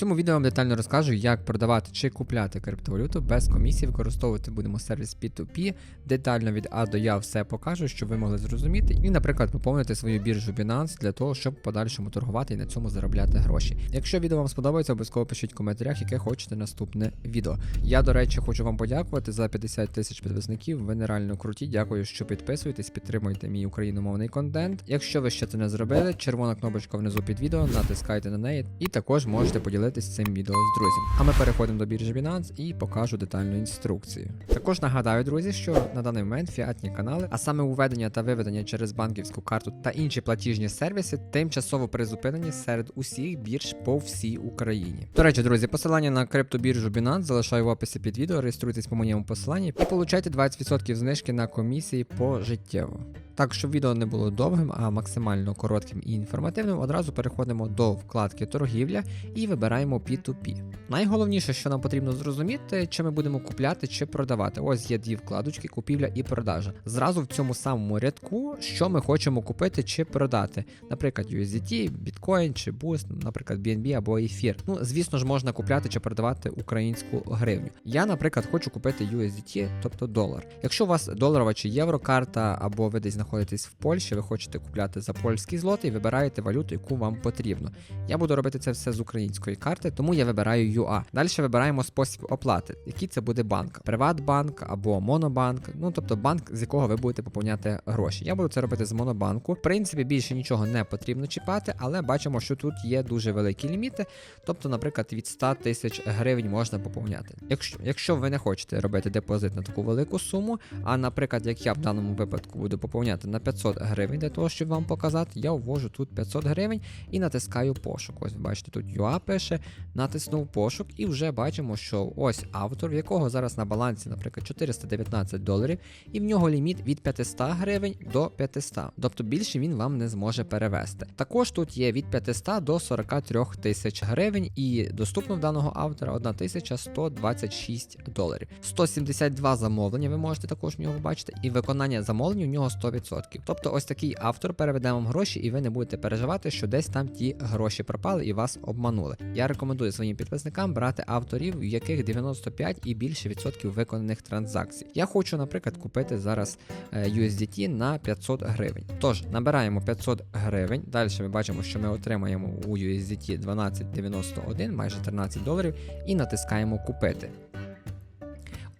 Цьому відео вам детально розкажу, як продавати чи купляти криптовалюту без комісії. Використовувати будемо сервіс P2P. Детально від А до Я все покажу, щоб ви могли зрозуміти, і, наприклад, поповнити свою біржу Binance для того, щоб подальшому торгувати і на цьому заробляти гроші. Якщо відео вам сподобається, обов'язково пишіть в коментарях, яке хочете наступне відео. Я, до речі, хочу вам подякувати за 50 тисяч підписників. Ви нереально круті. Дякую, що підписуєтесь, підтримуєте мій україномовний контент. Якщо ви ще це не зробили, червона кнопочка внизу під відео, натискайте на неї, і також можете поділитись цим відео з друзями. А ми переходимо до біржі Binance і покажу детальну інструкцію. Також нагадаю, друзі, що на даний момент фіатні канали, а саме уведення та виведення через банківську карту та інші платіжні сервіси, тимчасово призупинені серед усіх бірж по всій Україні. До речі, друзі, посилання на криптобіржу Binance залишаю в описі під відео. Реєструйтесь по моєму посиланні і получайте 20% знижки на комісії пожиттєво. Так, щоб відео не було довгим, а максимально коротким і інформативним, одразу переходимо до вкладки торгівля і вибираємо P2P. Найголовніше, що нам потрібно зрозуміти, чи ми будемо купляти чи продавати. Ось є дві вкладочки: купівля і продажа. Зразу в цьому самому рядку, що ми хочемо купити чи продати. Наприклад, USDT, Bitcoin чи Boost, наприклад, BNB або ефір. Ну, звісно ж, можна купляти чи продавати українську гривню. Я, наприклад, хочу купити USDT, тобто долар. Якщо у вас доларова чи єврокарта, або ви десь знаходитесь в Польщі, ви хочете купляти за польські злоти і вибираєте валюту, яку вам потрібно. Я буду робити це все з української карти, тому я вибираю UA. Далі вибираємо спосіб оплати, який це буде банк, Приватбанк або Монобанк, ну тобто банк, з якого ви будете поповняти гроші. Я буду це робити з Монобанку. В принципі, більше нічого не потрібно чіпати, але бачимо, що тут є дуже великі ліміти. Тобто, наприклад, від 100 тисяч гривень можна поповняти. Якщо, якщо ви не хочете робити депозит на таку велику суму, а наприклад, як я в даному випадку буду поповняти на 500 гривень для того, щоб вам показати, я ввожу тут 500 гривень і натискаю пошук. Ось бачите, тут UA пише, натиснув пошук, і вже бачимо, що ось автор, в якого зараз на балансі, наприклад, 419 доларів, і в нього ліміт від 500 гривень до 500. Тобто більше він вам не зможе перевести. Також тут є від 500 до 43 тисяч гривень, і доступно в даного автора 1126 доларів. 172 замовлення ви можете також в нього бачити, і виконання замовлень у нього 100%. Тобто, ось такий автор переведе вам гроші, і ви не будете переживати, що десь там ті гроші пропали і вас обманули. Я рекомендую своїм підписникам брати авторів, в яких 95 і більше відсотків виконаних транзакцій. Я хочу, наприклад, купити зараз е, USDT на 500 гривень. Тож набираємо 500 гривень. Далі ми бачимо, що ми отримаємо у USDT 12,91, майже 13 доларів, і натискаємо купити.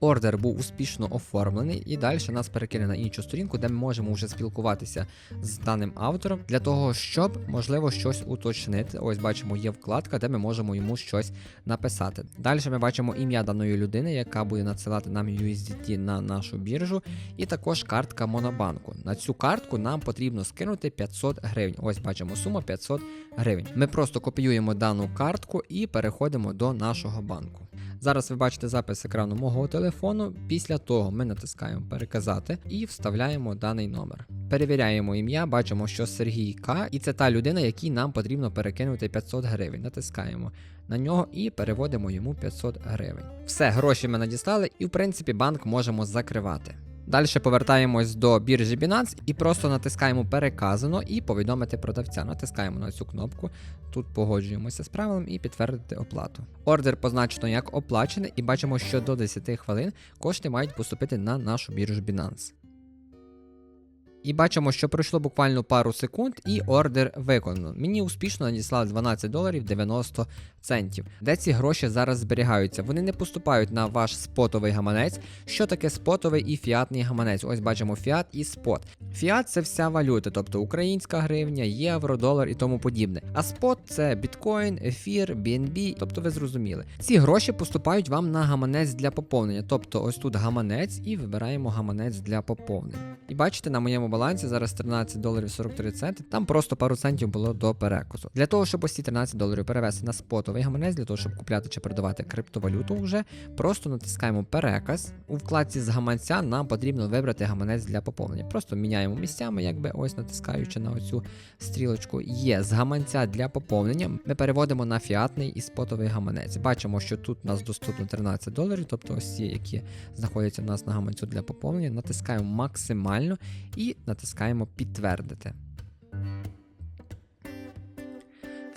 Ордер був успішно оформлений, і далі нас перекине на іншу сторінку, де ми можемо вже спілкуватися з даним автором для того, щоб можливо щось уточнити. Ось бачимо, є вкладка, де ми можемо йому щось написати. Далі ми бачимо ім'я даної людини, яка буде надсилати нам USDT на нашу біржу, і також картка Монобанку. На цю картку нам потрібно скинути 500 гривень. Ось бачимо сума 500 гривень. Ми просто копіюємо дану картку і переходимо до нашого банку. Зараз ви бачите запис екрану мого телефону. Після того ми натискаємо переказати і вставляємо даний номер. Перевіряємо ім'я, бачимо, що Сергій К. І це та людина, якій нам потрібно перекинути 500 гривень. Натискаємо на нього і переводимо йому 500 гривень. Все, гроші ми надіслали, і в принципі банк можемо закривати. Далі повертаємось до біржі Binance і просто натискаємо переказано і повідомити продавця. Натискаємо на цю кнопку, тут погоджуємося з правилом і підтвердити оплату. Ордер позначено як оплачений, і бачимо, що до 10 хвилин кошти мають поступити на нашу біржу Binance. І бачимо, що пройшло буквально пару секунд, і ордер виконано. Мені успішно надіслали 12 доларів 90 центів. Де ці гроші зараз зберігаються? Вони не поступають на ваш спотовий гаманець. Що таке спотовий і фіатний гаманець? Ось бачимо фіат і спот. Фіат це вся валюта, тобто українська гривня, євро, долар і тому подібне. А спот це біткоін, ефір, BNB, тобто ви зрозуміли. Ці гроші поступають вам на гаманець для поповнення. Тобто, ось тут гаманець, і вибираємо гаманець для поповнення. І бачите, на моєму балансі зараз 13 доларів 43 центи. Там просто пару центів було до переказу. Для того, щоб ось ці 13 доларів перевести на спотовий гаманець, для того, щоб купляти чи продавати криптовалюту, вже просто натискаємо переказ. У вкладці з гаманця нам потрібно вибрати гаманець для поповнення. Просто міняємо місцями, якби ось натискаючи на оцю стрілочку. Є з гаманця для поповнення. Ми переводимо на фіатний і спотовий гаманець. Бачимо, що тут у нас доступно 13 доларів, тобто ось ці, які знаходяться у нас на гаманцю для поповнення. Натискаємо максимально і натискаємо підтвердити.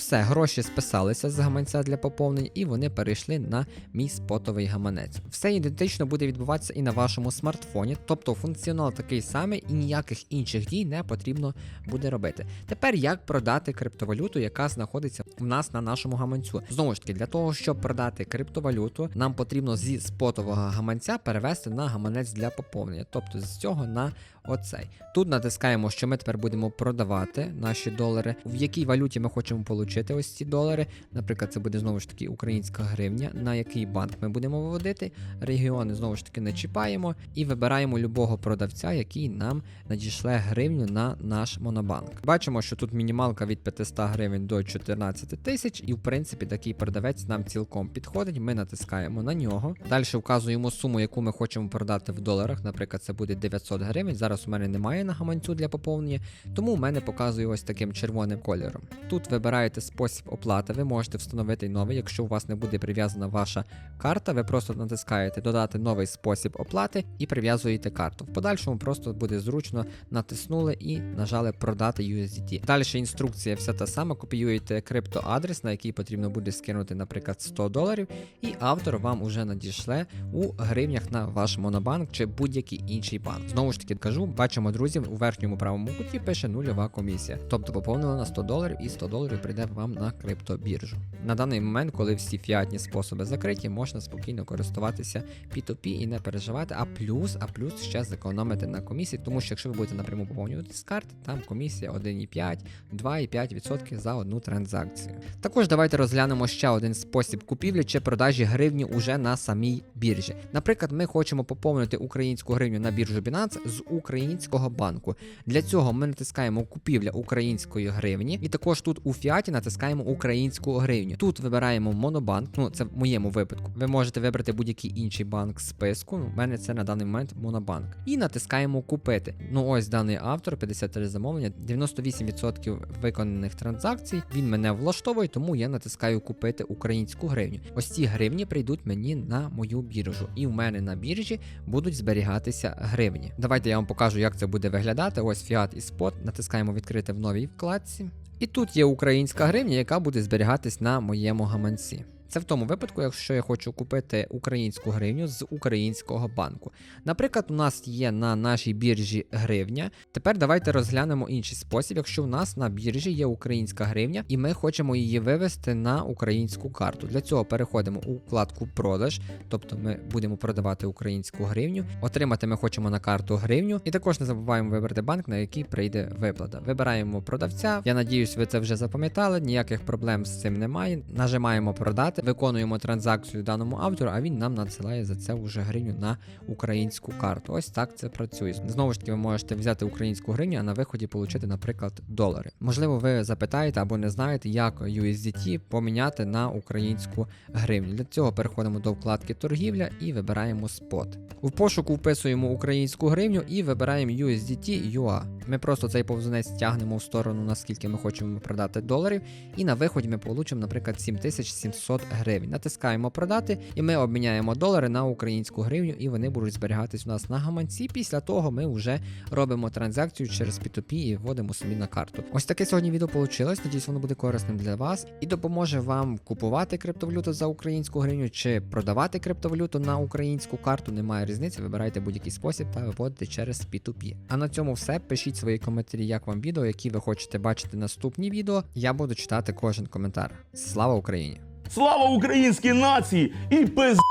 Все, гроші списалися з гаманця для поповнень, і вони перейшли на мій спотовий гаманець. Все ідентично буде відбуватися і на вашому смартфоні, тобто функціонал такий самий і ніяких інших дій не потрібно буде робити. Тепер як продати криптовалюту, яка знаходиться в нас на нашому гаманцю? Знову ж таки, для того, щоб продати криптовалюту, нам потрібно зі спотового гаманця перевести на гаманець для поповнення, тобто з цього на оцей. Тут натискаємо, що ми тепер будемо продавати наші долари, в якій валюті ми хочемо отримати ось ці долари. Наприклад, це буде знову ж таки українська гривня, на який банк ми будемо виводити. Регіони знову ж таки не чіпаємо і вибираємо любого продавця, який нам надішле гривню на наш монобанк. Бачимо, що тут мінімалка від 500 гривень до 14 тисяч, і в принципі такий продавець нам цілком підходить. Ми натискаємо на нього. Далі вказуємо суму, яку ми хочемо продати в доларах. Наприклад, це буде 900 гривень. Зараз у мене немає на гаманцю для поповнення, тому у мене показує ось таким червоним кольором. Тут вибираєте спосіб оплати, ви можете встановити новий, якщо у вас не буде прив'язана ваша карта, ви просто натискаєте додати новий спосіб оплати і прив'язуєте карту. В подальшому просто буде зручно натиснули і нажали продати USDT. Далі інструкція вся та сама. Копіюєте криптоадрес, на який потрібно буде скинути, наприклад, 100 доларів, і автор вам уже надішле у гривнях на ваш монобанк чи будь-який інший банк. Знову ж таки кажу, бачимо, друзі, у верхньому правому куті пише нульова комісія. Тобто поповнили на 100 доларів і 100 доларів прийде вам на криптобіржу. На даний момент, коли всі фіатні способи закриті, можна спокійно користуватися P2P і не переживати. А плюс, а плюс ще зекономити на комісії, тому що якщо ви будете напряму поповнювати з карти, там комісія 1,5, 2,5% за одну транзакцію. Також давайте розглянемо ще один спосіб купівлі чи продажі гривні уже на самій біржі. Наприклад, ми хочемо поповнити українську гривню на біржу Binance з українського банку. Для цього ми натискаємо купівля української гривні, і також тут у фіаті натискаємо українську гривню. Тут вибираємо монобанк. Ну це в моєму випадку. Ви можете вибрати будь-який інший банк з списку. У мене це на даний момент монобанк. І натискаємо купити. Ну ось даний автор, 53 замовлення, 98% виконаних транзакцій. Він мене влаштовує, тому я натискаю купити українську гривню. Ось ці гривні прийдуть мені на мою біржу, і в мене на біржі будуть зберігатися гривні. Давайте я вам покажу, як це буде виглядати. Ось Fiat і Spot. Натискаємо відкрити в новій вкладці. І тут є українська гривня, яка буде зберігатись на моєму гаманці. Це в тому випадку, якщо я хочу купити українську гривню з українського банку. Наприклад, у нас є на нашій біржі гривня. Тепер давайте розглянемо інший спосіб. Якщо в нас на біржі є українська гривня, і ми хочемо її вивести на українську карту. Для цього переходимо у вкладку продаж, тобто ми будемо продавати українську гривню. Отримати ми хочемо на карту гривню, і також не забуваємо вибрати банк, на який прийде виплата. Вибираємо продавця. Я надіюсь, ви це вже запам'ятали. Ніяких проблем з цим немає. Нажимаємо продати, виконуємо транзакцію даному автору, а він нам надсилає за це вже гривню на українську карту. Ось так це працює. Знову ж таки, ви можете взяти українську гривню, а на виході отримати, наприклад, долари. Можливо, ви запитаєте або не знаєте, як USDT поміняти на українську гривню. Для цього переходимо до вкладки торгівля і вибираємо спот. У пошуку вписуємо українську гривню і вибираємо USDT UA. Ми просто цей повзунець тягнемо в сторону, наскільки ми хочемо продати доларів, і на виході ми получимо, наприклад, 7700 гривень. Натискаємо продати, і ми обміняємо долари на українську гривню, і вони будуть зберігатись у нас на гаманці. Після того ми вже робимо транзакцію через P2P і вводимо собі на карту. Ось таке сьогодні відео вийшло. Надіюсь, воно буде корисним для вас і допоможе вам купувати криптовалюту за українську гривню чи продавати криптовалюту на українську карту. Немає різниці. Вибирайте будь-який спосіб та виводите через P2P. А на цьому все. Пишіть свої коментарі, як вам відео, які ви хочете бачити наступні відео. Я буду читати кожен коментар. Слава Україні! Слава українській нації і пиздець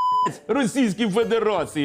Російській Федерації!